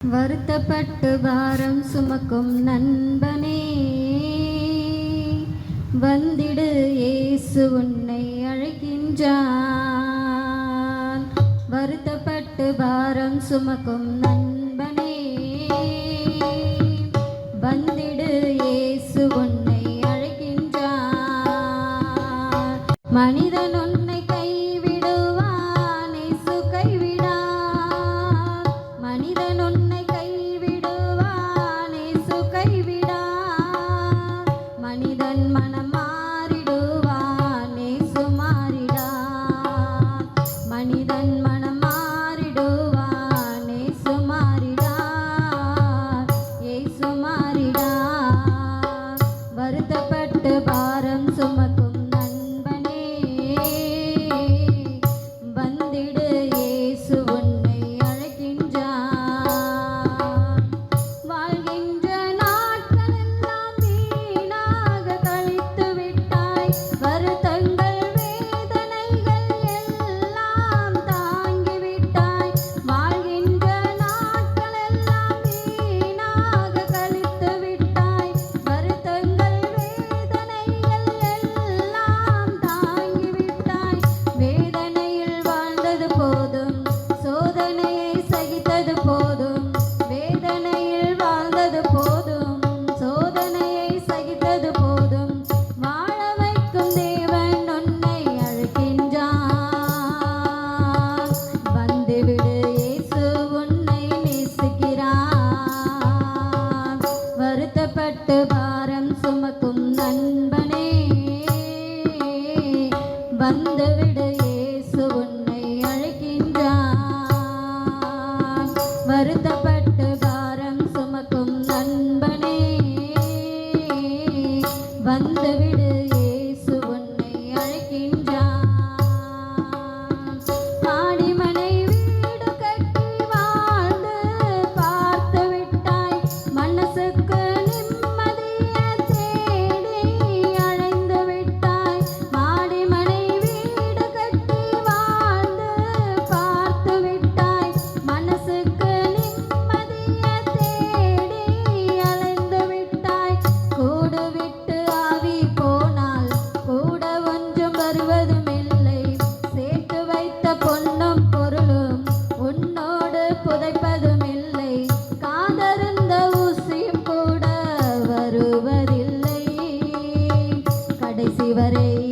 வருத்தப்பட்டு பாரம் சுமக்கும் நண்பனே வந்திடு இயேசு உன்னை அழைக்கின்றான். வருத்தப்பட்டு பாரம் சுமக்கும் நண்பனே வந்திடு இயேசு உன்னை அழைக்கின்றான். மனிதனும் வந்துவிட இயேசு உன்னை அழைக்கின்றான் வருத்தப்பட்டு பாரம் சுமக்கும் நண்பனே வந்துவிடு இவரே